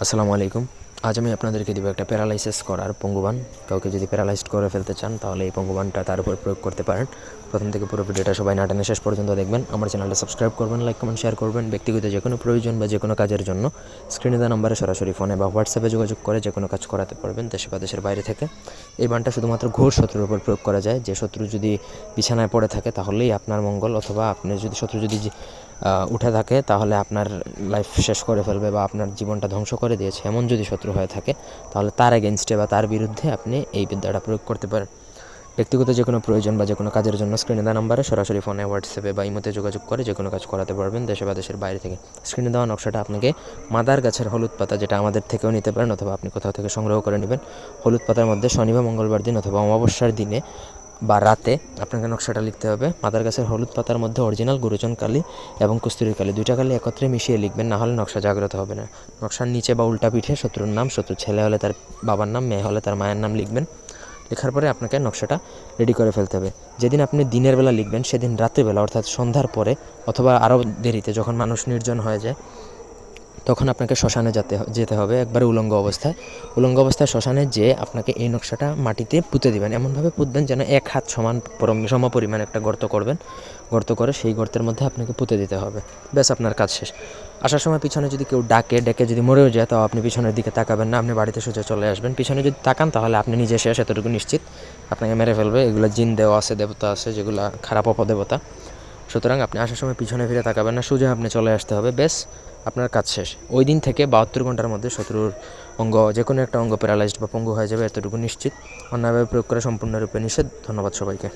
আসসালামু আলাইকুম। আজ আমি আপনাদেরকে দেবো একটা প্যারালাইসিস করার পঙ্গুবান। কাউকে যদি প্যারালাইজড করে ফেলতে চান, তাহলে এই পঙ্গুবানটা তার উপর প্রয়োগ করতে পারেন। প্রথম থেকে পুরো ভিডিওটা সবাই নাটানে শেষ পর্যন্ত দেখবেন। আমার চ্যানেলটা সাবস্ক্রাইব করবেন, লাইক, কমেন্ট, শেয়ার করবেন। ব্যক্তিগত যে কোনো প্রয়োজন বা যে কোনো কাজের জন্য স্ক্রিনে দেওয়া নম্বরে সরাসরি ফোনে বা হোয়াটসঅ্যাপে যোগাযোগ করে যে কোনো কাজ করাতে পারবেন দেশে বা দেশের বাইরে থেকে। এই বানটা শুধুমাত্র ঘোর শত্রুর উপর প্রয়োগ করা যায়। যে শত্রু যদি বিছানায় পড়ে থাকে, তাহলেই আপনার মঙ্গল। অথবা আপনি যদি শত্রু যদি উঠে থাকে, তাহলে আপনার লাইফ শেষ করে ফেলবে বা আপনার জীবনটা ধ্বংস করে দিয়েছে। এমন যদি শত্রু হয়ে থাকে, তাহলে তার এগেনস্টে বা তার বিরুদ্ধে আপনি এই বিদ্যাটা প্রয়োগ করতে পারেন। ব্যক্তিগত যে কোনো প্রয়োজন বা যে কোনো কাজের জন্য স্ক্রিনে দেওয়া নাম্বারে সরাসরি ফোনে হোয়াটসঅ্যাপে বা ইমোতে যোগাযোগ করে যে কোনো কাজ করাতে পারবেন দেশে বা দেশের বাইরে থেকে। স্ক্রিনে দেওয়া নকশাটা আপনাকে মাদার গাছের হলুদ পাতা যেটা আমাদের থেকেও নিতে পারেন অথবা আপনি কোথাও থেকে সংগ্রহ করে নেবেন। হলুদ পাতার মধ্যে শনি বা মঙ্গলবার দিন অথবা অমাবস্যার দিনে বা রাতে আপনাকে নকশাটা লিখতে হবে। মাদার গাছের হলুদ পাতার মধ্যে অরিজিনাল গুরুজন কালি এবং কস্তুরি কালি দুইটা কালি একত্রে মিশিয়ে লিখবেন, না হলে নকশা জাগ্রত হবে না। নকশার নিচে বা উল্টা পিঠে শত্রুর নাম, শত্রুর ছেলে হলে তার বাবার নাম, মেয়ে হলে তার মায়ের নাম লিখবেন। লেখার পরে আপনাকে নকশাটা রেডি করে ফেলতে হবে। যেদিন আপনি দিনের বেলা লিখবেন, সেদিন রাত্রিবেলা, অর্থাৎ সন্ধ্যার পরে অথবা আরও দেরিতে, যখন মানুষ নির্জন হয়ে যায় তখন আপনাকে শ্মশানে যেতে যেতে হবে একবারে উলঙ্গ অবস্থায়। উলঙ্গ অবস্থায় শ্মশানে যে আপনাকে এই নকশাটা মাটিতে পুঁতে দিবেন। এমনভাবে পুঁতবেন যেন এক হাত সমান সম পরিমাণ একটা গর্ত করবেন। গর্ত করে সেই গর্তের মধ্যে আপনাকে পুঁতে দিতে হবে। ব্যাস, আপনার কাজ শেষ। আসার সময় পিছনে যদি কেউ ডাকে, ডেকে যদি মরেও যায়, তাও আপনি পিছনের দিকে তাকাবেন না। আপনি বাড়িতে সোজা চলে আসবেন। পিছনে যদি তাকান, তাহলে আপনি নিজে শেষ। এতটুকু নিশ্চিত। আপনাকে মেরে ফেলবে। এগুলো জিন দেওয়া আছে, দেবতা আছে, যেগুলো খারাপ অপদেবতা। সুতরাং আপনি আসার সময় পিছনে ফিরে তাকাবেন না, সোজা আপনি চলে আসতে হবে। বেশ, আপনার কাজ শেষ। ওই দিন থেকে বাহাত্তর ঘণ্টার মধ্যে শত্রুর অঙ্গ যে কোনো একটা অঙ্গ প্যারালাইজড বা পঙ্গু হয়ে যাবে, এতটুকু নিশ্চিত। অন্যভাবে প্রয়োগ করা সম্পূর্ণরূপে নিষেধ। ধন্যবাদ সবাইকে।